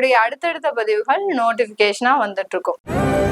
என்னுடைய அடுத்தடுத்த பதிவுகள் நோட்டிபிகேஷனா வந்துட்டு இருக்கும்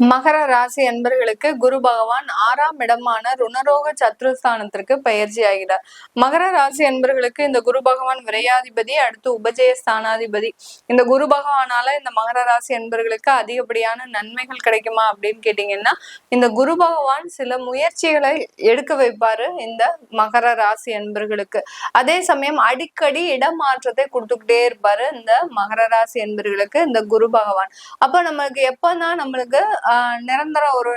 மகர ராசி அன்பர்களுக்கு குரு பகவான் ஆறாம் இடமான ருணரோக சத்ருஸ்தானத்திற்கு பயிற்சி ஆகிறார். மகர ராசி அன்பர்களுக்கு இந்த குரு பகவான் விரையாதிபதி அடுத்து உபஜய ஸ்தானாதிபதி. இந்த குரு பகவானால இந்த மகர ராசி அன்பர்களுக்கு அதிகப்படியான நன்மைகள் கிடைக்குமா அப்படின்னு கேட்டீங்கன்னா இந்த குரு பகவான் சில முயற்சிகளை எடுக்க வைப்பாரு இந்த மகர ராசி அன்பர்களுக்கு. அதே சமயம் அடிக்கடி இடமாற்றத்தை கொடுத்துக்கிட்டே இருப்பாரு இந்த மகர ராசி அன்பர்களுக்கு இந்த குரு பகவான். அப்ப நமக்கு எப்பதான் நம்மளுக்கு நிரந்தர ஒரு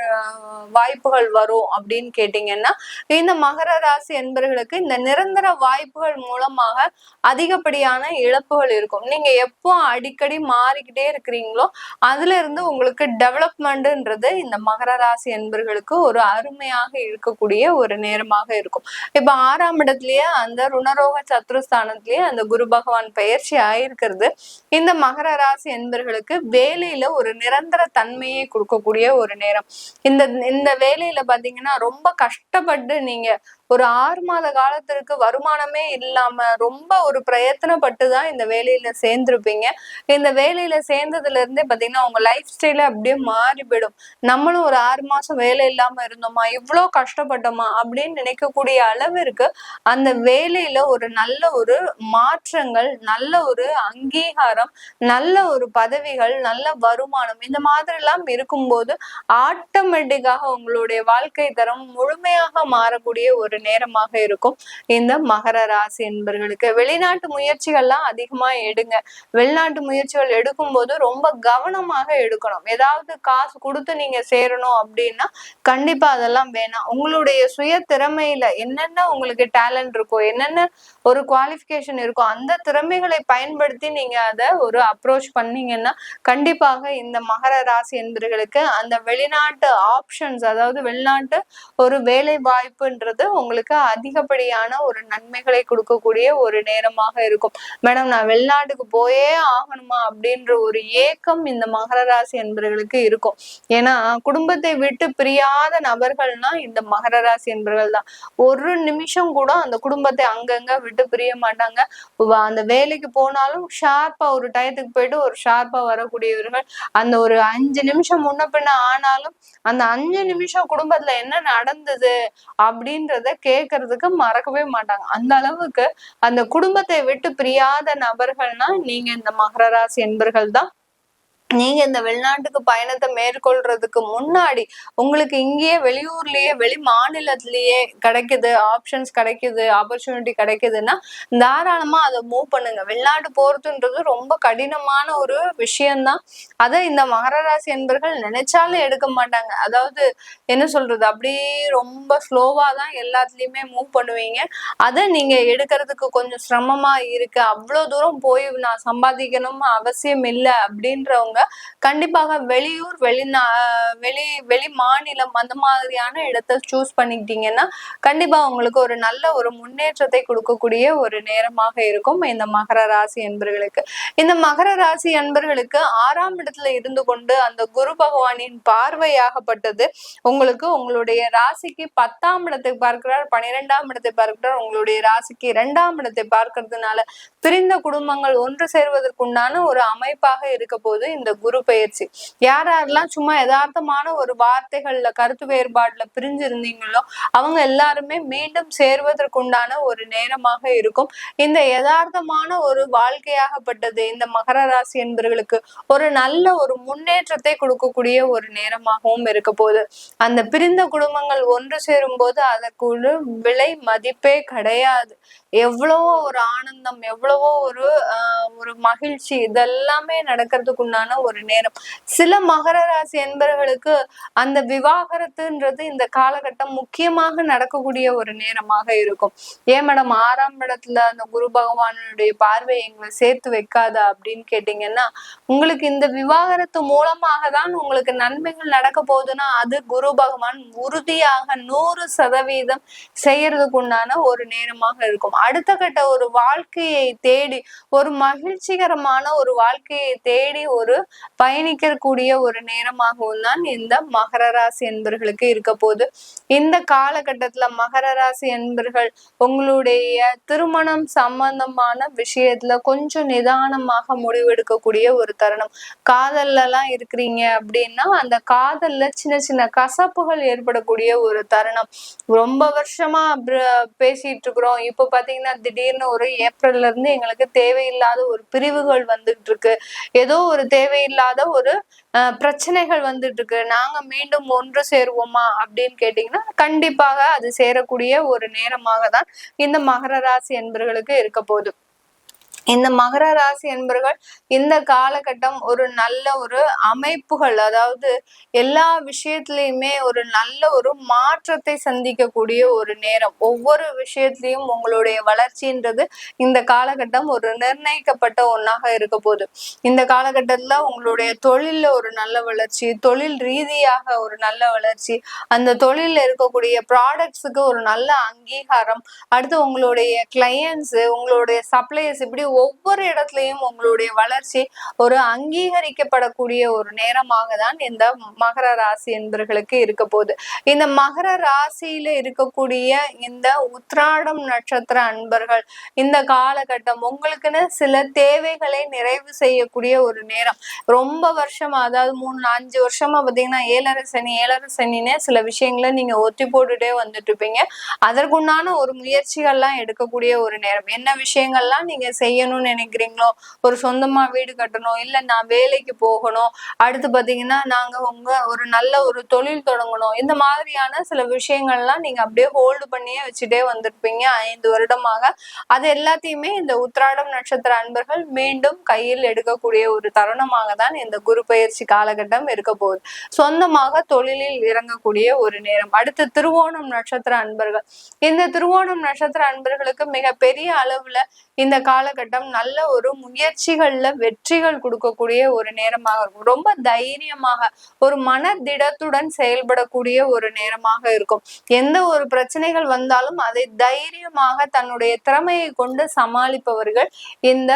வாய்ப்புகள் வரும் அப்படின்னு கேட்டீங்கன்னா இந்த மகர ராசி என்பர்களுக்கு இந்த நிரந்தர வாய்ப்புகள் மூலமாக அதிகப்படியான இழப்புகள் இருக்கும். நீங்க எப்போ அடிக்கடி மாறிக்கிட்டே இருக்கிறீங்களோ அதுல இருந்து உங்களுக்கு டெவலப்மெண்ட்ன்றது இந்த மகர ராசி என்பர்களுக்கு ஒரு அருமையாக இருக்கக்கூடிய ஒரு நேரமாக இருக்கும். இப்ப ஆறாம் இடத்துலயே அந்த ருணரோக சத்ருஸ்தானத்திலேயே அந்த குரு பகவான் பயிற்சி ஆயிருக்கிறது. இந்த மகர ராசி என்பர்களுக்கு வேலையில ஒரு நிரந்தர தன்மையை கொடுக்க இருக்கக்கூடிய ஒரு நேரம். இந்த இந்த வேலையில பாத்தீங்கன்னா ரொம்ப கஷ்டப்பட்டு நீங்க ஒரு ஆறு மாத காலத்திற்கு வருமானமே இல்லாம ரொம்ப ஒரு பிரயத்தனப்பட்டு தான் இந்த வேலையில சேர்ந்திருப்பீங்க. இந்த வேலையில சேர்ந்ததுல இருந்தே பாத்தீங்கன்னா உங்க லைஃப் ஸ்டைல அப்படியே மாறி போயிடும் நம்மளும் ஒரு ஆறு மாசம் வேலை இல்லாம இருந்தோமா இவ்வளோ கஷ்டப்பட்டோமா அப்படின்னு நினைக்கக்கூடிய அளவிற்கு அந்த வேலையில ஒரு நல்ல ஒரு மாற்றங்கள் நல்ல ஒரு அங்கீகாரம் நல்ல ஒரு பதவிகள் நல்ல வருமானம் இந்த மாதிரி எல்லாம் இருக்கும்போது ஆட்டோமேட்டிக்காக உங்களுடைய வாழ்க்கை தரம் முழுமையாக மாறக்கூடிய ஒரு ஒரு நேரமாக இருக்கும். இந்த மகர ராசி என்பர்களுக்கு வெளிநாட்டு முயற்சிகள்லாம் அதிகமா எடுங்க. வெளிநாட்டு முயற்சிகள் எடுக்கும் போது ரொம்ப கவனமாக எடுக்கணும். ஏதாவது காசு கொடுத்து நீங்க சேரணும் அப்படின்னா கண்டிப்பா அதெல்லாம் வேணாம். உங்களுடைய சுய திறமையில என்னென்ன உங்களுக்கு டேலண்ட் இருக்கோ என்னென்ன ஒரு குவாலிபிகேஷன் இருக்கும். அந்த திறமைகளை பயன்படுத்தி நீங்க அதை ஒரு அப்ரோச் பண்ணீங்கன்னா கண்டிப்பாக இந்த மகர ராசி என்பர்களுக்கு அந்த வெளிநாட்டு ஆப்ஷன்ஸ் அதாவது வெளிநாட்டு ஒரு வேலை வாய்ப்புன்றது உங்களுக்கு அதிகப்படியான ஒரு நன்மைகளை கொடுக்கக்கூடிய ஒரு நேரமாக இருக்கும். மேடம் நான் வெளிநாட்டுக்கு போயே ஆகணுமா அப்படின்ற ஒரு ஏக்கம் இந்த மகர ராசி என்பவர்களுக்கு இருக்கும். ஏன்னா குடும்பத்தை விட்டு பிரியாத நபர்கள்னா இந்த மகர ராசி என்பவர்கள் தான். ஒரு நிமிஷம் கூட அந்த குடும்பத்தை அங்கங்க விட்டு பிரிய மாட்டாங்க. அந்த வேலைக்கு போனாலும் ஷார்ப்பா ஒரு டயத்துக்கு போயிட்டு ஒரு ஷார்ப்பா வரக்கூடியவர்கள் அந்த ஒரு அஞ்சு நிமிஷம் முன்ன பின்ன ஆனாலும் அந்த அஞ்சு நிமிஷம் குடும்பத்துல என்ன நடந்தது அப்படின்றத கேட்கறதுக்கு மறக்கவே மாட்டாங்க. அந்த அளவுக்கு அந்த குடும்பத்தை விட்டு பிரியாத நபர்கள்னா நீங்க இந்த மகர ராசி என்பர்கள் தான். நீங்க இந்த வெளிநாட்டுக்கு பயணத்தை மேற்கொள்றதுக்கு முன்னாடி உங்களுக்கு இங்கேயே வெளியூர்லயே வெளி மாநிலத்திலேயே கிடைக்குது ஆப்ஷன்ஸ் கிடைக்குது ஆப்பர்ச்சுனிட்டி கிடைக்குதுன்னா தாராளமா அதை மூவ் பண்ணுங்க. வெளிநாடு போறதுன்றது ரொம்ப கடினமான ஒரு விஷயம்தான். அதை இந்த மகர ராசி என்பர்கள் நினைச்சாலும் எடுக்க மாட்டாங்க. அதாவது என்ன சொல்றது? அப்படியே ரொம்ப ஸ்லோவா தான் எல்லாத்துலயுமே மூவ் பண்ணுவீங்க. அதை நீங்க எடுக்கிறதுக்கு கொஞ்சம் சிரமமா இருக்கு. அவ்வளவு தூரம் போய் நான் சம்பாதிக்கணும் அவசியம் இல்லை அப்படின்றவங்க இருக்காங்க கண்டிப்பாக வெளியூர் வெளிநா வெளி வெளி மாநிலம் அந்த மாதிரியான இடத்த சூஸ் பண்ணிக்கிட்டீங்கன்னா கண்டிப்பா உங்களுக்கு ஒரு நல்ல ஒரு முன்னேற்றத்தை கொடுக்கக்கூடிய ஒரு நேரமாக இருக்கும் இந்த மகர ராசி என்பர்களுக்கு. இந்த மகர ராசி என்பர்களுக்கு ஆறாம் இடத்துல இருந்து கொண்டு அந்த குரு பகவானின் பார்வையாகப்பட்டது. உங்களுக்கு உங்களுடைய ராசிக்கு பத்தாம் இடத்தை பார்க்கிறார் பனிரெண்டாம் இடத்தை பார்க்கிறார் உங்களுடைய ராசிக்கு இரண்டாம் இடத்தை பார்க்கறதுனால பிரிந்த குடும்பங்கள் ஒன்று சேர்வதற்குண்டான ஒரு அமைப்பாக இருக்க போது இந்த இந்த குரு பயிற்சி யார் யாரெல்லாம் சும்மா யதார்த்தமான ஒரு வார்த்தைகள்ல கருத்து வேறுபாடுல பிரிஞ்சு இருந்தீங்களோ அவங்க எல்லாருமே மீண்டும் சேர்வதற்குண்டான ஒரு நேரமாக இருக்கும். இந்த யதார்த்தமான ஒரு வாழ்க்கையாகப்பட்டது இந்த மகர ராசி என்பவர்களுக்கு ஒரு நல்ல ஒரு முன்னேற்றத்தை கொடுக்கக்கூடிய ஒரு நேரமாகவும் இருக்க போகுது. அந்த பிரிந்த குடும்பங்கள் ஒன்று சேரும் போது அதற்கு ஒரு விலை மதிப்பே கிடையாது. எவ்வளவோ ஒரு ஆனந்தம் எவ்வளவோ ஒரு ஒரு மகிழ்ச்சி இதெல்லாமே நடக்கிறதுக்கு உண்டான ஒரு நேரம். சில மகர ராசி என்பவர்களுக்கு அந்த விவாகரத்துன்றது இந்த காலகட்டம் முக்கியமாக நடக்கக்கூடிய ஒரு நேரமாக இருக்கும். ஏன் மேடம்? ஆறாம் இடத்துல அந்த குரு பகவானுடைய பார்வை எங்களை சேர்த்து வைக்காதா அப்படின்னு கேட்டீங்கன்னா உங்களுக்கு இந்த விவாகரத்து மூலமாக தான் உங்களுக்கு நன்மைகள் நடக்க போகுதுன்னா அது குரு பகவான் உறுதியாக நூறு சதவீதம் செய்யறதுக்கு உண்டான ஒரு நேரமாக இருக்கும். அடுத்த கட்ட ஒரு வாழ்க்கையை தேடி ஒரு மகிழ்ச்சிகரமான ஒரு வாழ்க்கையை தேடி ஒரு பயணிக்கக்கூடிய ஒரு நேரமாகவும் தான் இந்த மகர ராசி என்பர்களுக்கு இருக்க போது இந்த காலகட்டத்துல மகர ராசி என்பர்கள் உங்களுடைய திருமணம் சம்பந்தமான விஷயத்துல கொஞ்சம் நிதானமாக முடிவெடுக்கக்கூடிய ஒரு தருணம். காதல்ல எல்லாம் இருக்கிறீங்க அப்படின்னா அந்த காதல்ல சின்ன சின்ன கசப்புகள் ஏற்படக்கூடிய ஒரு தருணம். ரொம்ப வருஷமா பேசிட்டு இருக்கிறோம் இப்ப பாத்தீங்கன்னா திடீர்னு ஒரு ஏப்ரல்ல இருந்து எங்களுக்கு தேவையில்லாத ஒரு பிரிவுகள் வந்துட்டு இருக்கு ஏதோ ஒரு தேவையில்லாத ஒரு பிரச்சனைகள் வந்துட்டு இருக்கு நாங்க மீண்டும் ஒன்று சேருவோமா அப்படின்னு கேட்டீங்கன்னா கண்டிப்பாக அது சேரக்கூடிய ஒரு நேரமாக தான் இந்த மகர ராசி என்பர்களுக்கு இருக்க போகுது. இந்த மகர ராசி என்பர்கள் இந்த காலகட்டம் ஒரு நல்ல ஒரு அமைப்புகள். அதாவது எல்லா விஷயத்திலையுமே ஒரு நல்ல ஒரு மாற்றத்தை சந்திக்கக்கூடிய ஒரு நேரம். ஒவ்வொரு விஷயத்திலையும் உங்களுடைய வளர்ச்சின்றது இந்த காலகட்டம் ஒரு நிர்ணயிக்கப்பட்ட ஒன்றாக இருக்க போகுது. இந்த காலகட்டத்துல உங்களுடைய தொழில்ல ஒரு நல்ல வளர்ச்சி தொழில் ரீதியாக ஒரு நல்ல வளர்ச்சி அந்த தொழில இருக்கக்கூடிய ப்ராடக்ட்ஸுக்கு ஒரு நல்ல அங்கீகாரம் அடுத்து உங்களுடைய கிளையன்ஸ் உங்களுடைய சப்ளையர்ஸ் இப்படி ஒவ்வொரு இடத்துலயும் உங்களுடைய வளர்ச்சி ஒரு அங்கீகரிக்கப்படக்கூடிய ஒரு நேரமாக தான் இந்த மகர ராசி என்பர்களுக்கு இருக்க போகுது. இந்த மகர ராசியில இருக்கக்கூடிய இந்த உத்ராடம் நட்சத்திர அன்பர்கள் இந்த காலகட்டம் உங்களுக்குன்னு சில தேவைகளை நிறைவு செய்யக்கூடிய ஒரு நேரம். ரொம்ப வருஷமா அதாவது மூணு அஞ்சு வருஷமா பாத்தீங்கன்னா ஏழரை சனி ஏழரை சனின்னு சில விஷயங்களை நீங்க ஒத்தி போட்டுட்டே வந்துட்டு இருப்பீங்க. அதற்குண்டான ஒரு முயற்சிகள்லாம் எடுக்கக்கூடிய ஒரு நேரம். என்ன விஷயங்கள்லாம் நீங்க செய்ய செய்யணும்னு நினைக்கிறீங்களோ? ஒரு சொந்தமா வீடு கட்டணும் இல்ல நான் வேலைக்கு போகணும். அடுத்து பாத்தீங்கன்னா நாங்க உங்க ஒரு நல்ல ஒரு தொழில் தொடங்கணும். இந்த மாதிரியான சில விஷயங்கள்லாம் நீங்க அப்படியே ஹோல்டு பண்ணியே வச்சுட்டே வந்திருப்பீங்க ஐந்து வருடமாக. அது எல்லாத்தையுமே இந்த உத்ராடம் நட்சத்திர அன்பர்கள் மீண்டும் கையில் எடுக்கக்கூடிய ஒரு தருணமாக தான் இந்த குரு பயிற்சி காலகட்டம் இருக்க போகுது. சொந்தமாக தொழிலில் இறங்கக்கூடிய ஒரு நேரம். அடுத்து திருவோணம் நட்சத்திர அன்பர்கள். இந்த திருவோணம் நட்சத்திர அன்பர்களுக்கு மிக பெரிய அளவுல இந்த காலகட்டம் காலகட்டம் நல்ல ஒரு முயற்சிகள்ல வெற்றிகள் கொடுக்கக்கூடிய ஒரு நேரமாக இருக்கும். ரொம்ப தைரியமாக ஒரு மன திடத்துடன் செயல்படக்கூடிய ஒரு நேரமாக இருக்கும். எந்த ஒரு பிரச்சனைகள் வந்தாலும் அதை தைரியமாக தன்னுடைய திறமையை கொண்டு சமாளிப்பவர்கள் இந்த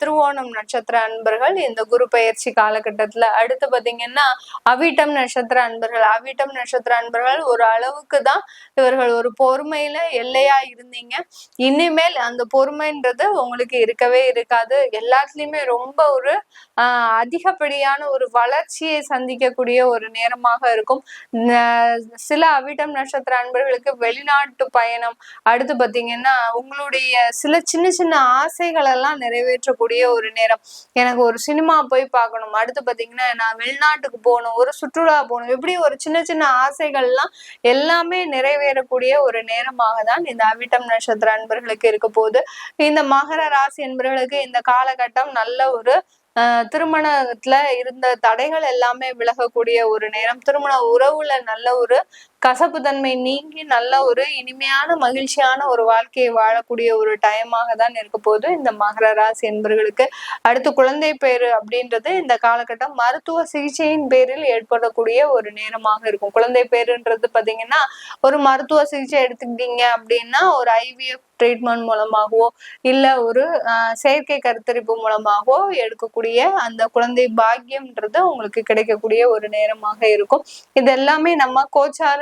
திருவோணம் நட்சத்திர அன்பர்கள் இந்த குரு பயிற்சி காலகட்டத்துல அடுத்து பாத்தீங்கன்னா அவிட்டம் நட்சத்திர அன்பர்கள். அவிட்டம் நட்சத்திர அன்பர்கள் ஒரு அளவுக்கு தான் இவர்கள் ஒரு பொறுமையில எல்லையா இருந்தீங்க. இனிமேல் அந்த பொறுமைன்றது உங்களுக்கு இருக்கவே இருக்காது. எல்லாத்துலயுமே ரொம்ப ஒரு ஆஹ் அதிகப்படியான ஒரு வளர்ச்சியை சந்திக்கக்கூடிய ஒரு நேரமாக இருக்கும். சில அவிட்டம் நட்சத்திர அன்பர்களுக்கு வெளிநாட்டு பயணம் அடுத்து பாத்தீங்கன்னா உங்களுடைய சில சின்ன சின்ன ஆசைகள் எல்லாம் நிறைவேற்றக்கூடிய ஒரு நேரம். எனக்கு ஒரு சினிமா போய் பார்க்கணும் அடுத்து பாத்தீங்கன்னா நான் வெளிநாட்டுக்கு போகணும் ஒரு சுற்றுலா போகணும். இப்படி ஒரு சின்ன சின்ன ஆசைகள்லாம் எல்லாமே நிறைவேறக்கூடிய ஒரு நேரமாக தான் இந்த அவிட்டம் நட்சத்திர அன்பர்களுக்கு இருக்க போகுது. இந்த மகர ராசி என்பவர்களுக்கு இந்த காலகட்டம் நல்ல ஒரு திருமணத்துல இருந்த தடைகள் எல்லாமே விலகக்கூடிய ஒரு நேரம். திருமண உறவுல நல்ல ஒரு கசப்பு தன்மை நீங்கி நல்ல ஒரு இனிமையான மகிழ்ச்சியான ஒரு வாழ்க்கையை வாழக்கூடிய ஒரு டைமாக தான் இருக்க போது இந்த மகர ராசி என்பவர்களுக்கு அடுத்து குழந்தை பேரு அப்படின்றது இந்த காலகட்டம் மருத்துவ சிகிச்சையின் பேரில் ஏற்படக்கூடிய ஒரு நேரமாக இருக்கும். குழந்தை பேருன்றது பாத்தீங்கன்னா ஒரு மருத்துவ சிகிச்சை எடுத்துக்கிட்டீங்க அப்படின்னா ஒரு ஐவிஎஃப் ட்ரீட்மெண்ட் மூலமாகவோ இல்லை ஒரு செயற்கை கருத்தரிப்பு மூலமாகவோ எடுக்கக்கூடிய அந்த குழந்தை பாக்கியம்ன்றது உங்களுக்கு கிடைக்கக்கூடிய ஒரு நேரமாக இருக்கும். இது எல்லாமே நம்ம கோச்சார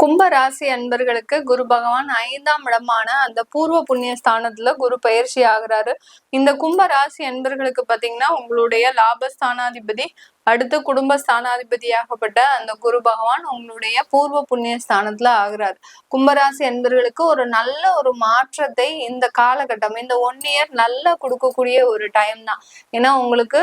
கும்ப ராசி அன்பர்களுக்கு குரு பகவான் ஐந்தாம் இடமான அந்த பூர்வ புண்ணிய ஸ்தானத்துல குரு பயிற்சி ஆகுறாரு. இந்த கும்ப ராசி அன்பர்களுக்கு பாத்தீங்கன்னா உங்களுடைய லாபஸ்தானாதிபதி அடுத்து குடும்ப ஸ்தானாதிபதியாகப்பட்ட அந்த குரு பகவான் உங்களுடைய பூர்வ புண்ணிய ஸ்தானத்துல ஆகுறாரு. கும்பராசி என்பர்களுக்கு ஒரு நல்ல ஒரு மாற்றத்தை இந்த காலகட்டம் இந்த ஒன் இயர் நல்லா கொடுக்கக்கூடிய ஒரு டைம் தான். ஏன்னா உங்களுக்கு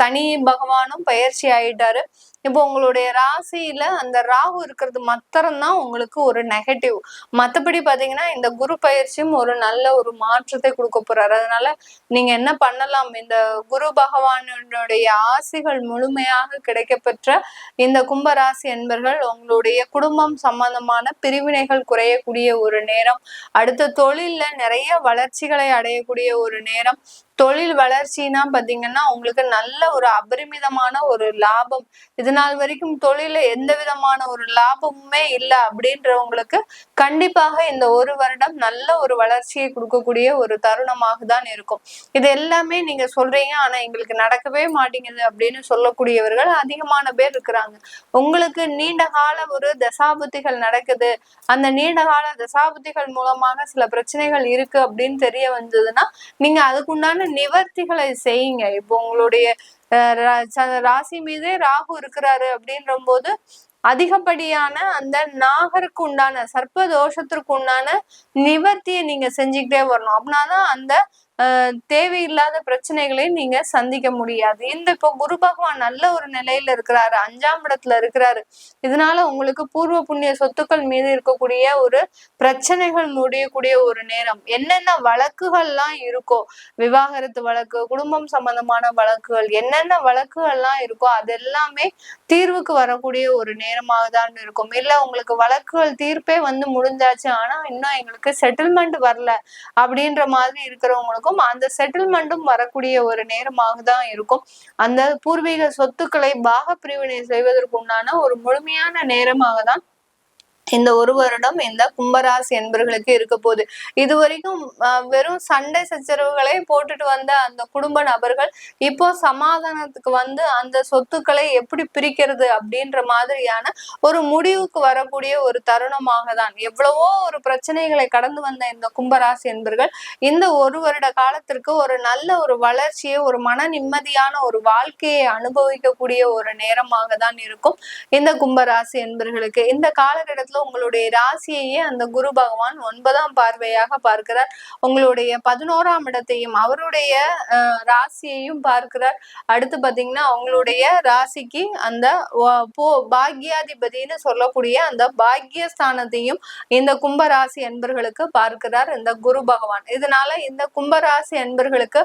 சனி பகவானும் பயிற்சி ஆயிட்டாரு. இப்போ உங்களுடைய ராசியில அந்த ராகு இருக்கிறது மாத்திரம்தான் உங்களுக்கு ஒரு நெகட்டிவ் மத்தபடி பாத்தீங்கன்னா இந்த குரு பயிற்சியும் ஒரு நல்ல ஒரு மாற்றத்தை கொடுக்க போறாரு. அதனால நீங்க என்ன பண்ணலாம்? இந்த குரு பகவானுடைய ஆசிகள் முழுமையாக கிடைக்கப்பெற்ற இந்த கும்பராசி என்பர்கள் உங்களுடைய குடும்பம் சம்பந்தமான பிரிவினைகள் குறையக்கூடிய ஒரு நேரம் அடுத்த தொழில்ல நிறைய வளர்ச்சிகளை அடையக்கூடிய ஒரு நேரம் தொழில் வளர்ச்சினா பாத்தீங்கன்னா உங்களுக்கு நல்ல ஒரு அபரிமிதமான ஒரு லாபம். இது நாள் வரைக்கும் தொழில எந்த விதமான ஒரு லாபமுமே இல்லை அப்படின்றவங்களுக்கு கண்டிப்பாக இந்த ஒரு வருடம் நல்ல ஒரு வளர்ச்சியை கொடுக்கக்கூடிய ஒரு தருணமாக தான் இருக்கும். இது எல்லாமே நீங்க சொல்றீங்க ஆனா எங்களுக்கு நடக்கவே மாட்டேங்குது அப்படின்னு சொல்லக்கூடியவர்கள் அதிகமான பேர் இருக்கிறாங்க. உங்களுக்கு நீண்ட கால ஒரு தசாபுத்திகள் நடக்குது. அந்த நீண்ட கால தசாபுத்திகள் மூலமாக சில பிரச்சனைகள் இருக்கு அப்படின்னு தெரிய வந்ததுன்னா நீங்க அதுக்குண்டான நிவர்த்திகளை செய்யுங்க. இப்போ உங்களுடைய ராசி மீதே ராகு இருக்கிறாரு அப்படின்ற போது அதிகப்படியான அந்த நாகருக்கு உண்டான சர்ப்ப தோஷத்திற்கு உண்டான நிவர்த்தியை நீங்க செஞ்சுக்கிட்டே வரணும். அப்படின்னாதான் அந்த தேவையில்லாத பிரச்சனைகளை நீங்க சந்திக்க முடியாது. இந்த இப்போ குரு பகவான் நல்ல ஒரு நிலையில இருக்கிறாரு அஞ்சாம் இடத்துல இருக்கிறாரு. இதனால உங்களுக்கு பூர்வ புண்ணிய சொத்துக்கள் மீது இருக்கக்கூடிய ஒரு பிரச்சனைகள் முடியக்கூடிய ஒரு நேரம். என்னென்ன வழக்குகள்லாம் இருக்கோ விவாகரத்து வழக்கு குடும்பம் சம்பந்தமான வழக்குகள் என்னென்ன வழக்குகள்லாம் இருக்கோ அது எல்லாமே தீர்வுக்கு வரக்கூடிய ஒரு நேரமாக தான் இருக்கும். இல்ல உங்களுக்கு வழக்குகள் தீர்ப்பே வந்து முடிஞ்சாச்சு ஆனா இன்னும் எங்களுக்கு செட்டில்மெண்ட் வரல அப்படின்ற மாதிரி இருக்கிறவங்களுக்கும் இருக்கும் அந்த செட்டில்மெண்ட்டும் வரக்கூடிய ஒரு நேரமாக தான் இருக்கும். அந்த பூர்வீக சொத்துக்களை பாக பிரிவினை செய்வதற்கு உண்டான ஒரு முழுமையான நேரமாக தான் இந்த ஒரு வருடம் இந்த கும்பராசி என்பர்களுக்கு இருக்க போகுது. இது வரைக்கும் வெறும் சண்டை சச்சரவுகளை போட்டுட்டு வந்த அந்த குடும்ப நபர்கள் இப்போ சமாதானத்துக்கு வந்து அந்த சொத்துக்களை எப்படி பிரிக்கிறது அப்படின்ற மாதிரியான ஒரு முடிவுக்கு வரக்கூடிய ஒரு தருணமாக தான் எவ்வளவோ ஒரு பிரச்சனைகளை கடந்து வந்த இந்த கும்பராசி என்பர்கள் இந்த ஒரு வருட காலத்திற்கு ஒரு நல்ல ஒரு வளர்ச்சியை ஒரு மன நிம்மதியான ஒரு வாழ்க்கையை அனுபவிக்கக்கூடிய ஒரு நேரமாக தான் இருக்கும் இந்த கும்பராசி என்பர்களுக்கு இந்த காலகட்டத்தில் உங்களுடைய ராசியையே அந்த குரு பகவான் ஒன்பதாம் பார்வையாக பார்க்கிறார். உங்களுடைய பதினோராம் இடத்தையும் அவருடைய ராசியையும் பார்க்கிறார். அடுத்து பாத்தீங்கன்னா அவங்களுடைய ராசிக்கு அந்த பாக்யாதிபதினு சொல்லக்கூடிய அந்த பாக்யஸ்தானத்தையும் இந்த கும்பராசி என்பர்களுக்கு பார்க்கிறார் இந்த குரு பகவான். இதனால இந்த கும்பராசி என்பர்களுக்கு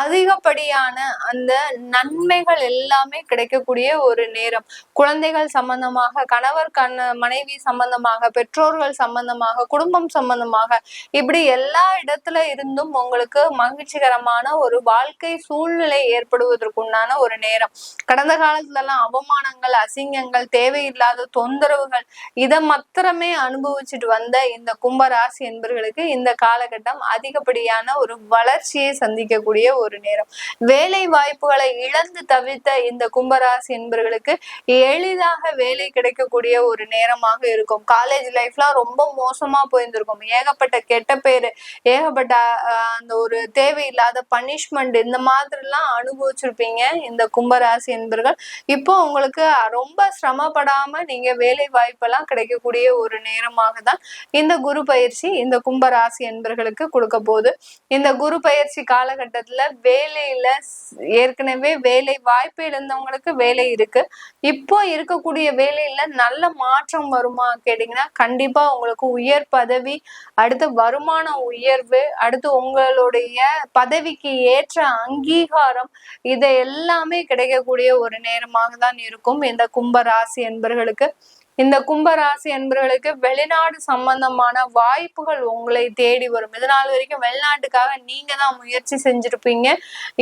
அதிகப்படியான அந்த நன்மைகள் எல்லாமே கிடைக்கக்கூடிய ஒரு நேரம். குழந்தைகள் சம்பந்தமாக கணவர் கண மனைவி சம்பந்தமாக சம்பந்தமாக பெற்றோர்கள் சம்பந்தமாக குடும்பம் சம்பந்தமாக இப்படி எல்லா இடத்துல இருந்தும் உங்களுக்கு மகிழ்ச்சிகரமான ஒரு வாழ்க்கை சூழ்நிலை ஏற்படுவதற்குண்டான ஒரு நேரம். கடந்த காலத்துல எல்லாம் அவமானங்கள் அசிங்கங்கள் தேவையில்லாத தொந்தரவுகள் இதை மாத்திரமே அனுபவிச்சுட்டு வந்த இந்த கும்பராசி என்பர்களுக்கு இந்த காலகட்டம் அதிகப்படியான ஒரு வளர்ச்சியை சந்திக்கக்கூடிய ஒரு நேரம். வேலை வாய்ப்புகளை இழந்து தவித்த இந்த கும்பராசி என்பர்களுக்கு எளிதாக வேலை கிடைக்கக்கூடிய ஒரு நேரமாக இருக்கும். காலேஜ் லைஃப்லாம் ரொம்ப மோசமா போயிருந்திருக்கும். ஏகப்பட்ட கெட்ட பேரு ஏகப்பட்ட அந்த ஒரு தேவையில்லாத பனிஷ்மெண்ட் இந்த மாதிரிலாம் அனுபவிச்சிருப்பீங்க இந்த கும்பராசி என்பர்கள். இப்போ உங்களுக்கு ரொம்ப சிரமப்படாம நீங்க வேலை வாய்ப்பெல்லாம் கிடைக்கக்கூடிய ஒரு நேரமாக தான் இந்த குரு பயிற்சி இந்த கும்பராசி என்பர்களுக்கு கொடுக்க போகுது. இந்த குரு பயிற்சி காலகட்டத்துல வேலையில ஏற்கனவே வேலை வாய்ப்பு இருந்தவங்களுக்கு வேலை இருக்கு. இப்போ இருக்கக்கூடிய வேலையில நல்ல மாற்றம் வருமா கேட்டீங்கன்னா கண்டிப்பா உங்களுக்கு உயர் பதவி அடுத்து வருமான உயர்வு அடுத்து உங்களுடைய பதவிக்கு ஏற்ற அங்கீகாரம் இதை எல்லாமே கிடைக்கக்கூடிய ஒரு நேரமாக தான் இருக்கும் இந்த கும்ப ராசி என்பர்களுக்கு இந்த கும்பராசி என்பவர்களுக்கு வெளிநாடு சம்பந்தமான வாய்ப்புகள் உங்களை தேடி வரும். இதனால் வரைக்கும் வெளிநாட்டுக்காக நீங்க தான் முயற்சி செஞ்சிருப்பீங்க.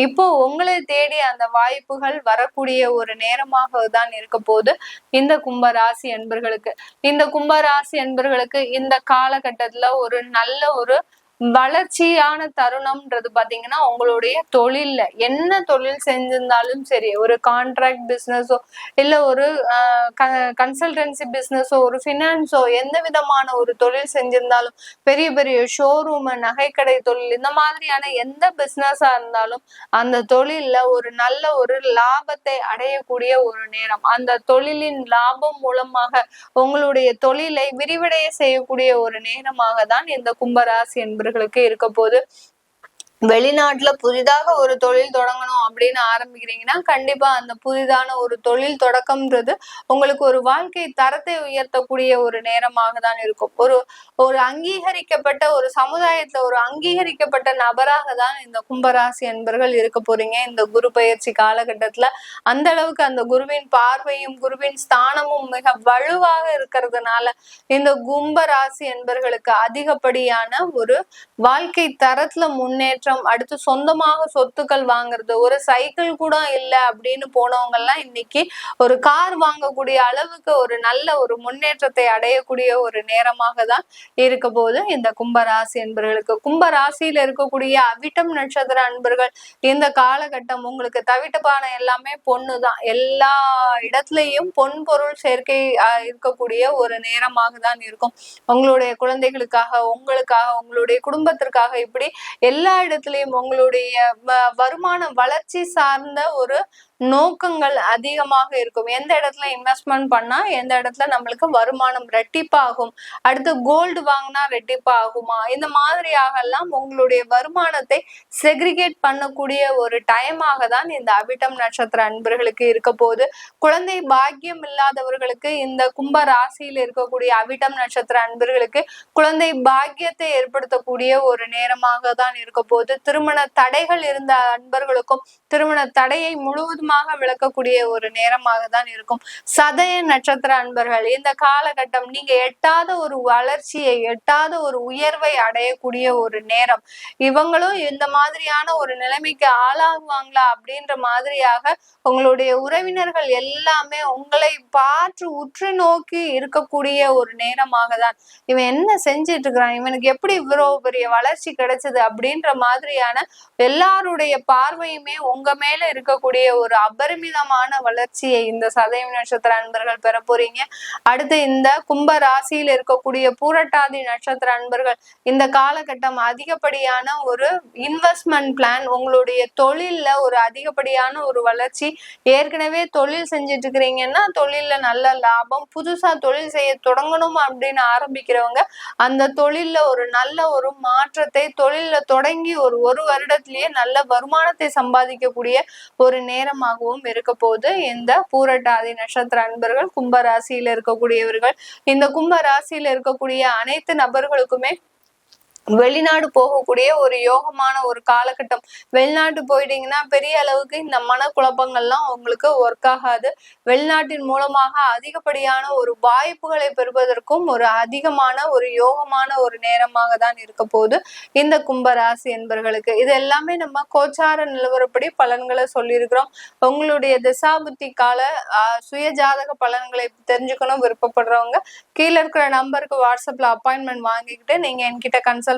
இப்போ உங்களை தேடி அந்த வாய்ப்புகள் வரக்கூடிய ஒரு நேரமாக தான் இருக்க போது இந்த கும்பராசி என்பர்களுக்கு இந்த கும்பராசி என்பர்களுக்கு இந்த காலகட்டத்துல ஒரு நல்ல ஒரு வளர்ச்சியான தருணம்ன்றது பாத்தீங்கன்னா உங்களுடைய தொழில்ல. என்ன தொழில் செஞ்சிருந்தாலும் சரி ஒரு கான்ட்ராக்ட் பிசினஸோ இல்ல ஒரு கன்சல்டன்சி பிசினஸோ ஒரு ஃபினான்ஸோ எந்த விதமான ஒரு தொழில் செஞ்சிருந்தாலும் பெரிய பெரிய ஷோரூம் நகைக்கடை தொழில் இந்த மாதிரியான எந்த பிசினஸா இருந்தாலும் அந்த தொழில்ல ஒரு நல்ல ஒரு லாபத்தை அடையக்கூடிய ஒரு நேரம். அந்த தொழிலின் லாபம் மூலமாக உங்களுடைய தொழிலை விரிவடைய செய்யக்கூடிய ஒரு நேரமாக தான் இந்த கும்பராசி என்பது நண்பர்களுக்கு இருக்க போது வெளிநாட்டுல புதிதாக ஒரு தொழில் தொடங்கணும் அப்படின்னு ஆரம்பிக்கிறீங்கன்னா கண்டிப்பா அந்த புதிதான ஒரு தொழில் தொடக்கம்ன்றது உங்களுக்கு ஒரு வாழ்க்கை தரத்தை உயர்த்தக்கூடிய ஒரு நேரமாக தான் இருக்கும். ஒரு ஒரு அங்கீகரிக்கப்பட்ட ஒரு சமுதாயத்துல ஒரு அங்கீகரிக்கப்பட்ட நபராக தான் இந்த கும்பராசி என்பர்கள் இருக்க போறீங்க. இந்த குரு பயிற்சி காலகட்டத்துல அந்த அளவுக்கு அந்த குருவின் பார்வையும் குருவின் ஸ்தானமும் மிக வலுவாக இருக்கிறதுனால இந்த கும்பராசி என்பர்களுக்கு அதிகப்படியான ஒரு வாழ்க்கை தரத்துல முன்னேற்றம் முன்னேற்றம் அடுத்து சொந்தமாக சொத்துக்கள் வாங்குறது ஒரு சைக்கிள் கூட இல்லை அப்படின்னு போனவங்க எல்லாம் இன்னைக்கு ஒரு கார் வாங்கக்கூடிய அளவுக்கு ஒரு நல்ல ஒரு முன்னேற்றத்தை அடையக்கூடிய ஒரு நேரமாக தான் இருக்க போது இந்த கும்பராசி என்பர்களுக்கு கும்பராசியில இருக்கக்கூடிய அவிட்டம் நட்சத்திர அன்பர்கள் இந்த காலகட்டம் உங்களுக்கு தவிட்டுப்பான எல்லாமே பொண்ணு தான். எல்லா இடத்துலயும் பொன் பொருள் சேர்க்கை இருக்கக்கூடிய ஒரு நேரமாக தான் இருக்கும். உங்களுடைய குழந்தைகளுக்காக உங்களுக்காக உங்களுடைய குடும்பத்திற்காக இப்படி எல்லா இடத்துல விஷயத்திலையும் உங்களுடைய வருமான வளர்ச்சி சார்ந்த ஒரு நோக்கங்கள் அதிகமாக இருக்கும். எந்த இடத்துல இன்வெஸ்ட்மெண்ட் பண்ணா எந்த இடத்துல நம்மளுக்கு வருமானம் ரெட்டிப்பாகும். அடுத்து கோல்டு வாங்கினா ரெட்டிப்பாகுமா? இந்த மாதிரியாக எல்லாம் உங்களுடைய வருமானத்தை செக்ரிகேட் பண்ணக்கூடிய ஒரு டைமாக தான் இந்த அபிட்டம் நட்சத்திர அன்பர்களுக்கு இருக்க போது குழந்தை பாக்கியம் இல்லாதவர்களுக்கு இந்த கும்ப ராசியில் இருக்கக்கூடிய அவிட்டம் நட்சத்திர அன்பர்களுக்கு குழந்தை பாக்கியத்தை ஏற்படுத்தக்கூடிய ஒரு நேரமாக தான் இருக்க போது திருமண தடைகள் இருந்த அன்பர்களுக்கும் திருமண தடையை முழுவதும் சுருக்கமாக விளக்கக்கூடிய ஒரு நேரமாக தான் இருக்கும். சதய நட்சத்திர அன்பர்கள் இந்த காலகட்டம் நீங்க எட்டாத ஒரு வளர்ச்சியை எட்டாத ஒரு உயர்வை அடையக்கூடிய ஒரு நேரம். இவங்களும் இந்த மாதிரியான ஒரு நிலைமைக்கு ஆளாகுவாங்களா அப்படின்ற மாதிரியாக உங்களுடைய உறவினர்கள் எல்லாமே உங்களை பார்த்து உற்று நோக்கி இருக்கக்கூடிய ஒரு நேரமாக தான். இவன் என்ன செஞ்சிட்டு இருக்கிறான்? இவனுக்கு எப்படி இவ்வளவு பெரிய வளர்ச்சி கிடைச்சது அப்படின்ற மாதிரியான எல்லாருடைய பார்வையுமே உங்க மேல இருக்கக்கூடிய ஒரு அபரிமிதமான வளர்ச்சியை இந்த சதயம் நட்சத்திர அன்பர்கள் பெற போறீங்க. அடுத்து இந்த கும்ப ராசியில் இருக்கக்கூடிய பூரட்டாதி நட்சத்திர அன்பர்கள் இந்த காலகட்டம் அதிகப்படியான ஒரு இன்வெஸ்ட்மெண்ட் பிளான் உங்களுடைய தொழில்ல ஒரு அதிகப்படியான ஒரு வளர்ச்சி ஏற்கனவே தொழில் செஞ்சுட்டு இருக்கிறீங்கன்னா தொழில்ல நல்ல லாபம் புதுசா தொழில் செய்ய தொடங்கணும் அப்படின்னு ஆரம்பிக்கிறவங்க அந்த தொழில்ல ஒரு நல்ல ஒரு மாற்றத்தை தொழில்ல தொடங்கி ஒரு ஒரு வருடத்திலேயே நல்ல வருமானத்தை சம்பாதிக்கக்கூடிய ஒரு நேரம் காரணமாகவும் இருக்க போது இந்த பூரட்டாதி நட்சத்திர அன்பர்கள் கும்ப ராசியில இருக்கக்கூடியவர்கள். இந்த கும்ப ராசியில இருக்கக்கூடிய அனைத்து நபர்களுக்குமே வெளிநாடு போகக்கூடிய ஒரு யோகமான ஒரு காலகட்டம். வெளிநாட்டு போயிட்டீங்கன்னா பெரிய அளவுக்கு இந்த மனக்குழப்பங்கள்லாம் உங்களுக்கு ஒர்க் ஆகாது. வெளிநாட்டின் மூலமாக அதிகப்படியான ஒரு வாய்ப்புகளை பெறுவதற்கும் ஒரு அதிகமான ஒரு யோகமான ஒரு நேரமாக தான் இருக்க போகுது. இந்த கும்பராசி என்பர்களுக்கு. இது எல்லாமே நம்ம கோச்சார நிலவரப்படி பலன்களை சொல்லியிருக்கிறோம். உங்களுடைய திசாபுத்தி கால சுய ஜாதக பலன்களை தெரிஞ்சுக்கணும் விருப்பப்படுறவங்க. கீழே இருக்கிற நம்பருக்கு வாட்ஸ்அப்ல அப்பாயின்மெண்ட் வாங்கிக்கிட்டு நீங்க என்கிட்ட கன்சல்ட்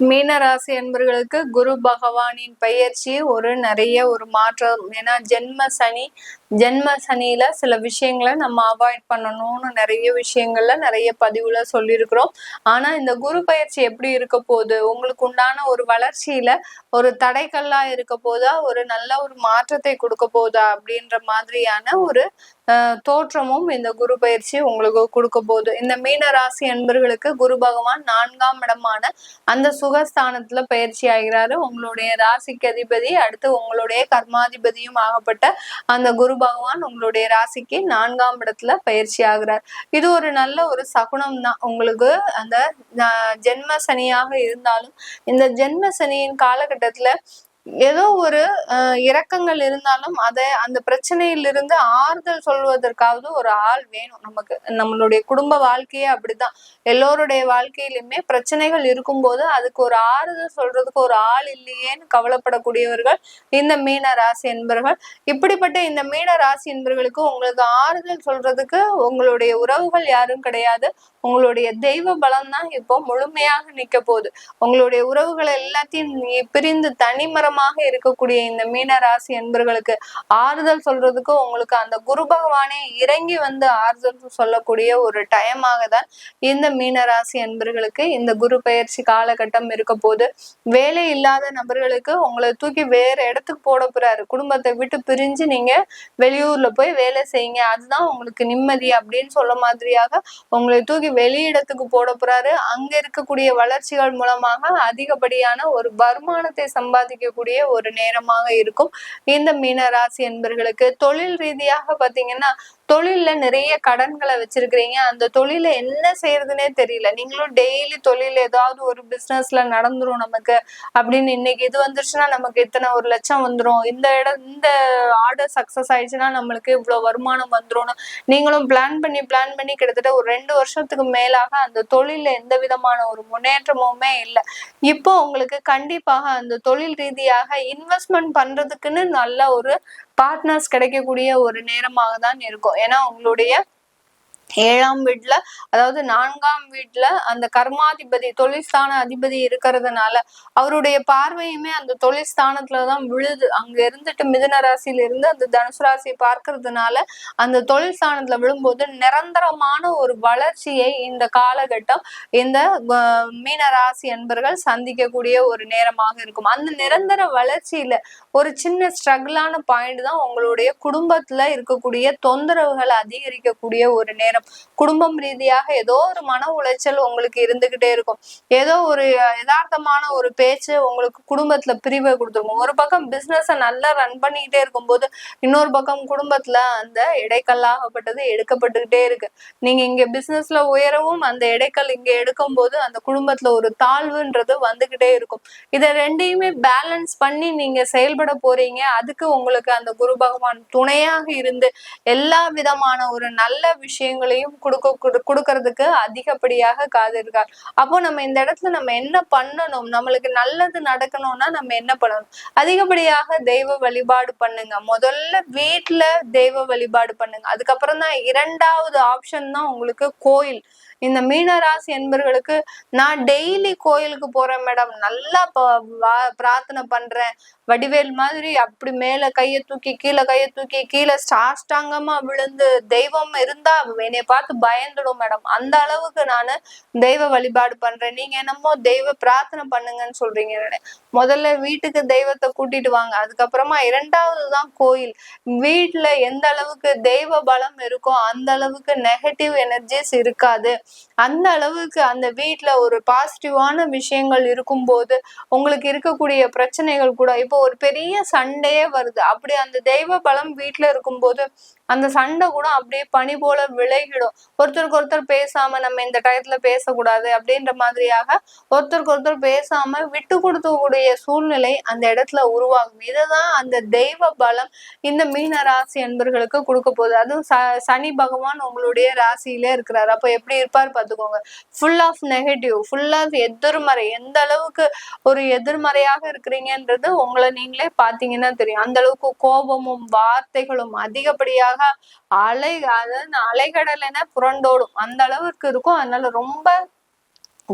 மீனராசி அன்பர்களுக்கு குரு பகவானின் பயிற்சி ஒரு நிறைய ஒரு மாற்றம். ஏன்னா ஜென்ம சனி ஜென்ம சனியில சில விஷயங்களை நம்ம அவாய்ட் பண்ணணும்னு நிறைய விஷயங்கள்ல நிறைய பதிவுல சொல்லியிருக்கிறோம். ஆனா இந்த குரு பயிற்சி எப்படி இருக்க போகுது? உங்களுக்கு உண்டான ஒரு வளர்ச்சியில ஒரு தடைக்கல்லா இருக்க போதா? ஒரு நல்ல ஒரு மாற்றத்தை கொடுக்க போதா? அப்படின்ற மாதிரியான ஒரு தோற்றமும் இந்த குரு பயிற்சி உங்களுக்கு கொடுக்க போகுது. இந்த மீன ராசி என்பர்களுக்கு குரு பகவான் நான்காம் இடமான அந்த சுகஸ்தானத்துல பயிற்சி ஆகிறாரு. உங்களுடைய ராசிக்கு அதிபதி அடுத்து உங்களுடைய கர்மாதிபதியும் ஆகப்பட்ட அந்த குரு பகவான் உங்களுடைய ராசிக்கு நான்காம் இடத்துல பயிற்சி ஆகிறார். இது ஒரு நல்ல ஒரு சகுனம் தான். உங்களுக்கு அந்த ஜென்ம சனியாக இருந்தாலும் இந்த ஜென்ம சனியின் காலகட்டத்துல ஏதோ ஒரு அஹ், இரக்கங்கள் இருந்தாலும் அதை அந்த பிரச்சனையிலிருந்து ஆறுதல் சொல்வதற்காவது ஒரு ஆள் வேணும். நமக்கு நம்மளுடைய குடும்ப வாழ்க்கையே அப்படிதான். எல்லோருடைய வாழ்க்கையிலுமே பிரச்சனைகள் இருக்கும்போது அதுக்கு ஒரு ஆறுதல் சொல்றதுக்கு ஒரு ஆள் இல்லையேன்னு கவலைப்படக்கூடியவர்கள் இந்த மீன ராசி என்பர்கள் இப்படிப்பட்ட இந்த மீன ராசி என்பர்களுக்கு உங்களுக்கு ஆறுதல் சொல்றதுக்கு உங்களுடைய உறவுகள் யாரும் கிடையாது. உங்களுடைய தெய்வ பலம் தான் இப்போ முழுமையாக நிக்க போகுது. உங்களுடைய உறவுகள் எல்லாத்தையும் நீ பிரிந்து தனிமரமாக இருக்கக்கூடிய இந்த மீன ராசி என்பர்களுக்கு ஆறுதல் சொல்றதுக்கு உங்களுக்கு அந்த குரு பகவானே இறங்கி வந்து ஆறுதல் சொல்லக்கூடிய ஒரு டயமாக தான் இந்த மீன ராசி என்பர்களுக்கு இந்த குரு பயிற்சி காலகட்டம் இருக்க போது வேலை இல்லாத நபர்களுக்கு உங்களை தூக்கி வேற இடத்துக்கு போட போறாரு. குடும்பத்தை விட்டு பிரிஞ்சு நீங்க வெளியூர்ல போய் வேலை செய்யுங்க. அதுதான் உங்களுக்கு நிம்மதி அப்படின்னு சொல்ல மாதிரியாக உங்களை தூக்கி வெளியிடத்துக்கு போட போறாரு. அங்க இருக்கக்கூடிய வளர்ச்சிகள் மூலமாக அதிகப்படியான ஒரு வருமானத்தை சம்பாதிக்கக்கூடிய ஒரு நேரமாக இருக்கும். இந்த மீன ராசி என்பர்களுக்கு தொழில் ரீதியாக பாத்தீங்கன்னா தொழில்ல நிறைய கடன்களை வச்சிருக்கிறீங்க. அந்த தொழில என்ன செய்யறதுனே தெரியல. நீங்களும் டெய்லி தொழில் ஏதாவது ஒரு பிசினஸ்ல நடந்துரும் நமக்கு. அப்படின்னு இன்னைக்கு இது வந்துருச்சுன்னா நமக்கு இத்தனை ஒரு லட்சம் வந்துரும். இந்த இடம் இந்த ஆர்டர் சக்சஸ் ஆயிடுச்சுன்னா நம்மளுக்கு இவ்வளவு வருமானம் வந்துடும் நீங்களும் பிளான் பண்ணி பிளான் பண்ணி கிட்டத்தட்ட ஒரு ரெண்டு வருஷத்துக்கு மேலாக அந்த தொழில்ல எந்த விதமான ஒரு முன்னேற்றமுமே இல்லை. இப்போ உங்களுக்கு கண்டிப்பாக அந்த தொழில் ரீதியாக இன்வெஸ்ட்மெண்ட் பண்றதுக்குன்னு நல்ல ஒரு பார்ட்னர்ஸ் கிடைக்கக்கூடிய ஒரு நேரமாக தான் இருக்கும். ஏன்னா உங்களுடைய ஏழாம் வீட்டுல அதாவது நான்காம் வீட்டுல அந்த கர்மாதிபதி தொழில்ஸ்தான அதிபதி இருக்கிறதுனால அவருடைய பார்வையுமே அந்த தொழில்ஸ்தானத்துலதான் விழுது. அங்க இருந்துட்டு மிதுன ராசியில இருந்து அந்த தனுசு ராசியை பார்க்கறதுனால அந்த தொழில்ஸ்தானத்துல விழும்போது நிரந்தரமான ஒரு வளர்ச்சியை இந்த காலகட்டம் இந்த மீன ராசி என்பர்கள் சந்திக்கக்கூடிய ஒரு நேரமாக இருக்கும். அந்த நிரந்தர வளர்ச்சியில ஒரு சின்ன ஸ்ட்ரகிளான பாயிண்ட் தான் உங்களுடைய குடும்பத்துல இருக்கக்கூடிய தொந்தரவுகள் அதிகரிக்கக்கூடிய ஒரு நேரம் குடும்பம் ரீதியாக ஏதோ ஒரு மன உளைச்சல் உங்களுக்கு இருந்துகிட்டே இருக்கும். ஏதோ ஒரு யதார்த்தமான ஒரு பேச்சு உங்களுக்கு குடும்பத்துல பிரிவை கொடுத்துருக்கும். ஒரு பக்கம் பிசினஸ நல்லா ரன் பண்ணிக்கிட்டே இருக்கும்போது இன்னொரு பக்கம் குடும்பத்துல அந்த இடைக்கல்லாகப்பட்டது எடுக்கப்பட்டுக்கிட்டே இருக்கு. நீங்க இங்க பிசினஸ்ல உயரவும் அந்த இடைக்கல் இங்க எடுக்கும் போது அந்த குடும்பத்துல ஒரு தாழ்வுன்றது வந்துகிட்டே இருக்கும். இதை ரெண்டையுமே பேலன்ஸ் பண்ணி நீங்க செயல்பட போறீங்க. அதுக்கு உங்களுக்கு அந்த குரு பகவான் துணையாக இருந்து எல்லா விதமான ஒரு நல்ல விஷயங்களையும் கொடுக்க கொடுக்கறதுக்கு அதிகப்படியாக காத்திருக்கார் அப்போ நம்ம இந்த இடத்துல நம்ம என்ன பண்ணணும்? நம்மளுக்கு நல்லது நடக்கணும்னா நம்ம என்ன பண்ணணும்? அதிகப்படியாக தெய்வ வழிபாடு பண்ணுங்க. முதல்ல வீட்டுல தெய்வ வழிபாடு பண்ணுங்க. அதுக்கப்புறம் தான் இரண்டாவது ஆப்ஷன் தான் உங்களுக்கு கோயில். இந்த மீன ராசி என்பர்களுக்கு நான் டெய்லி கோயிலுக்கு போறேன் மேடம் நல்லா பிரார்த்தனை பண்றேன். வடிவேல் மாதிரி அப்படி மேல கைய தூக்கி கீழே கைய தூக்கி கீழே சாஷ்டாங்கமா விழுந்து தெய்வம் இருந்தா என்னைய பார்த்து பயந்துடும் மேடம் அந்த அளவுக்கு நான் தெய்வ வழிபாடு பண்றேன். நீங்க என்னமோ தெய்வ பிரார்த்தனை பண்ணுங்கன்னு சொல்றீங்க. முதல்ல வீட்டுக்கு தெய்வத்தை கூட்டிட்டு வாங்க. அதுக்கப்புறமா இரண்டாவது தான் கோயில். வீட்டுல எந்த அளவுக்கு தெய்வ பலம் இருக்கோ அந்த அளவுக்கு நெகட்டிவ் எனர்ஜிஸ் இருக்காது. அந்த அளவுக்கு அந்த வீட்டில் ஒரு பாசிட்டிவான விஷயங்கள் இருக்கும்போது உங்களுக்கு இருக்கக்கூடிய பிரச்சனைகள் கூட இப்போ ஒரு பெரிய சண்டையே வருது. அப்படி அந்த தெய்வ பலம் வீட்டில் இருக்கும்போது அந்த சண்டை கூட அப்படியே பனி போல விலகிடும். ஒருத்தருக்கு ஒருத்தர் பேசாம நம்ம இந்த டயத்துல பேசக்கூடாது அப்படின்ற மாதிரியாக ஒருத்தருக்கு ஒருத்தர் பேசாம விட்டு கொடுக்கக்கூடிய சூழ்நிலை அந்த இடத்துல உருவாகும். இதுதான் அந்த தெய்வ பலம் இந்த மீன ராசி என்பர்களுக்கு கொடுக்க போகுது. அதுவும் ச- சனி பகவான் உங்களுடைய ராசியிலே இருக்கிறாரு. அப்போ எப்படி இருப்பார் பார்த்துக்கோங்க. Full of negative full of எதிர்மறை. எந்த அளவுக்கு ஒரு எதிர்மறையாக இருக்கிறீங்கன்றது உங்களை நீங்களே பார்த்தீங்கன்னா தெரியும். அந்த அளவுக்கு கோபமும் வார்த்தைகளும் அதிகப்படியாக அலை அதாவது அலைகடல் என புரண்டோடும். அந்த அளவுக்கு இருக்கும். அதனால ரொம்ப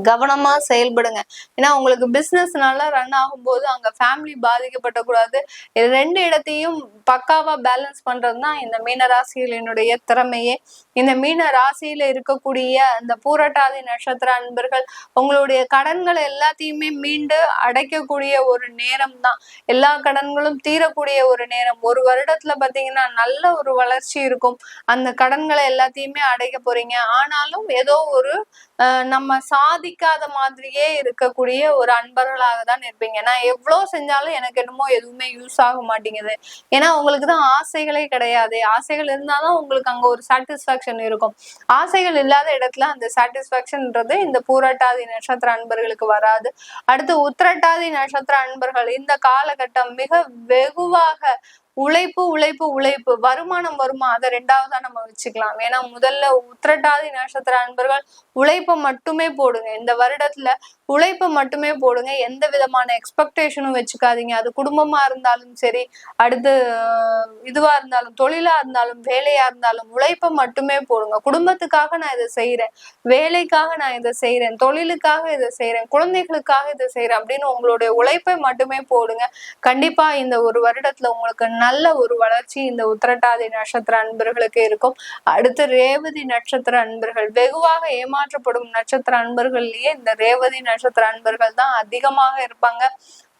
கவனமா செயல்படுங்க. ஏன்னா உங்களுக்கு பிசினஸ் நல்லா ரன் ஆகும்போது அங்க ஃபேமிலி பாதிக்கப்படக்கூடாது. இது ரெண்டு இடத்தையும் பக்காவா பேலன்ஸ் பண்றது தான் இந்த மீன ராசிகளினுடைய திறமையே. இந்த மீன ராசியில இருக்கக்கூடிய அந்த பூரட்டாதி நட்சத்திர அன்பர்கள் உங்களுடைய கடன்கள் எல்லாத்தையுமே மீண்டு அடைக்கக்கூடிய ஒரு நேரம் தான். எல்லா கடன்களும் தீரக்கூடிய ஒரு நேரம். ஒரு வருடத்துல பாத்தீங்கன்னா நல்ல ஒரு வளர்ச்சி இருக்கும். அந்த கடன்களை எல்லாத்தையுமே அடைக்க போறீங்க. ஆனாலும் ஏதோ ஒரு நம்ம சாதிக்காத மாதிரியே இருக்கக்கூடிய ஒரு அன்பர்களாக தான் இருப்பீங்க. நான் எவ்வளவு செஞ்சாலும் எனக்கு என்னமோ எதுவுமே யூஸ் ஆக மாட்டேங்குது. ஏன்னா உங்களுக்கு தான் ஆசைகளே கிடையாது. ஆசைகள் இருந்தாதான் உங்களுக்கு அங்க ஒரு சாட்டிஸ்பாக்சன் இருக்கும். ஆசைகள் இல்லாத இடத்துல அந்த சாட்டிஸ்பாக்சன்ன்றது இந்த பூரட்டாதி நட்சத்திர அன்பர்களுக்கு வராது. அடுத்து உத்திரட்டாதி நட்சத்திர அன்பர்கள் இந்த காலகட்டம் மிக வெகுவாக உழைப்பு உழைப்பு உழைப்பு. வருமானம் வருமா? அதை ரெண்டாவதா நம்ம வச்சுக்கலாம். ஏன்னா முதல்ல உத்திரட்டாதி நட்சத்திர அன்பர்கள் உழைப்பை மட்டுமே போடுங்க. இந்த வருடத்துல உழைப்பு மட்டுமே போடுங்க. எந்த விதமான எக்ஸ்பெக்டேஷனும் வச்சுக்காதீங்க. அது குடும்பமா இருந்தாலும் சரி அடுத்து இதுவா இருந்தாலும் தொழிலா இருந்தாலும் வேலையா இருந்தாலும் உழைப்பை மட்டுமே போடுங்க. குடும்பத்துக்காக நான் இதை செய்யறேன் வேலைக்காக நான் இதை செய்யறேன் தொழிலுக்காக இதை செய்யறேன் குழந்தைகளுக்காக இதை செய்யறேன் அப்படின்னு உங்களுடைய உழைப்பை மட்டுமே போடுங்க. கண்டிப்பா இந்த ஒரு வருடத்துல உங்களுக்கு நல்ல ஒரு வளர்ச்சி இந்த உத்திரட்டாதி நட்சத்திர அன்பர்களுக்கு இருக்கும். அடுத்து ரேவதி நட்சத்திர அன்பர்கள். வெகுவாக ஏமாற்றப்படும் நட்சத்திர அன்பர்கள்லயே இந்த ரேவதி நட்சத்திர நட்சத்திர அன்பர்கள் தான் அதிகமாக இருப்பாங்க.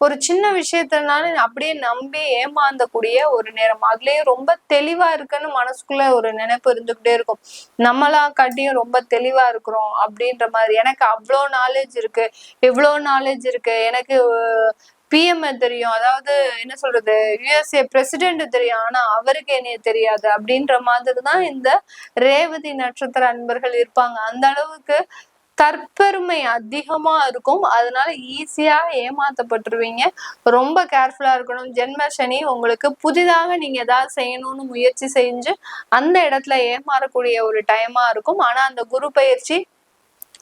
ஒரு சின்ன விஷயத்தினால அப்படியே நம்பி ஏமாந்தக்கூடிய ஒரு நேரம். அதுலயே ரொம்ப தெளிவா இருக்குன்னு மனசுக்குள்ள ஒரு நினைப்பு இருந்துகிட்டே இருக்கும். நம்மளா காட்டியும் ரொம்ப தெளிவா இருக்கிறோம் அப்படின்ற மாதிரி. எனக்கு அவ்வளோ நாலேஜ் இருக்கு. இவ்வளோ நாலேஜ் இருக்கு. எனக்கு பிஎம் தெரியும். அதாவது என்ன சொல்றது? யுஎஸ்ஏ பிரசிடென்ட் தெரியும். ஆனா அவருக்கு என்னைய தெரியாது அப்படின்ற மாதிரி தான் இந்த ரேவதி நட்சத்திர அன்பர்கள் இருப்பாங்க. அந்த அளவுக்கு தற்பெருமை அதிகமா இருக்கும். அதனால ஈஸியா ஏமாத்தப்பட்டுருவீங்க. ரொம்ப கேர்ஃபுல்லா இருக்கணும். ஜென்ம சனி உங்களுக்கு புதிதாக நீங்க ஏதாவது செய்யணும்னு முயற்சி செஞ்சு அந்த இடத்துல ஏமாறக்கூடிய ஒரு டைமா இருக்கும். ஆனா அந்த குரு பயிற்சி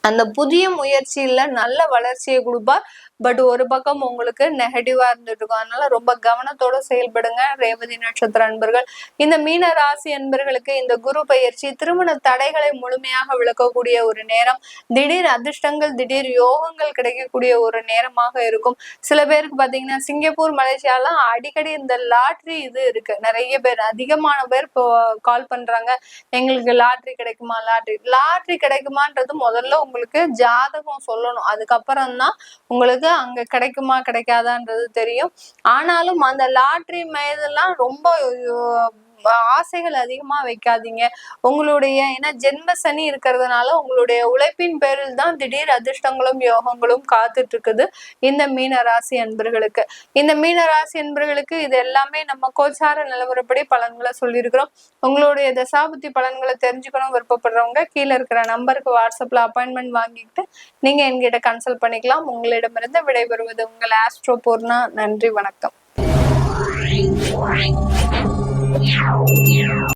அந்த புதிய முயற்சியில நல்ல வளர்ச்சியை கொடுப்பார். பட் ஒரு பக்கம் உங்களுக்கு நெகட்டிவா இருந்துட்டு இருக்கும் அதனால ரொம்ப கவனத்தோட செயல்படுங்க. ரேவதி நட்சத்திர அன்பர்கள். இந்த மீன ராசி அன்பர்களுக்கு இந்த குரு பயிற்சி திருமண தடைகளை முழுமையாக விளக்கக்கூடிய ஒரு நேரம். திடீர் அதிர்ஷ்டங்கள் திடீர் யோகங்கள் கிடைக்கக்கூடிய ஒரு நேரமாக இருக்கும். சில பேருக்கு பாத்தீங்கன்னா சிங்கப்பூர் மலேசியாலாம் அடிக்கடி இந்த லாட்ரி இது இருக்கு. நிறைய பேர் அதிகமான பேர் இப்போ கால் பண்றாங்க. எங்களுக்கு லாட்ரி கிடைக்குமா லாட்ரி? லாட்ரி கிடைக்குமான்றது முதல்ல உங்களுக்கு ஜாதகம் சொல்லணும். அதுக்கப்புறம் தான் உங்களுக்கு அங்க கிடைக்குமா கிடைக்காதான்றது தெரியும். ஆனாலும் அந்த லாட்ரி மேதெல்லாம் ரொம்ப ஆசைகள் அதிகமா வைக்காதீங்க. உங்களுடைய ஏன்னா ஜென்ம சனி இருக்கிறதுனால உங்களுடைய உழைப்பின் பேரில் தான் திடீர் அதிர்ஷ்டங்களும் யோகங்களும் காத்துட்டு இருக்குது இந்த மீன ராசி அன்பர்களுக்கு. இந்த மீன ராசி அன்பர்களுக்கு இது எல்லாமே நம்ம கோச்சார நிலவரப்படி பலன்களை சொல்லியிருக்கிறோம். உங்களுடைய தசாபுத்தி பலன்களை தெரிஞ்சுக்கணும் விருப்பப்படுறவங்க கீழே இருக்கிற நம்பருக்கு வாட்ஸ்அப்ல அப்பாயின்மெண்ட் வாங்கிக்கிட்டு நீங்க என்கிட்ட கன்சல்ட் பண்ணிக்கலாம். உங்களிடமிருந்து விடைபெறுவது உங்கள் ஆஸ்ட்ரோ பூர்ணா. நன்றி வணக்கம். Yeah.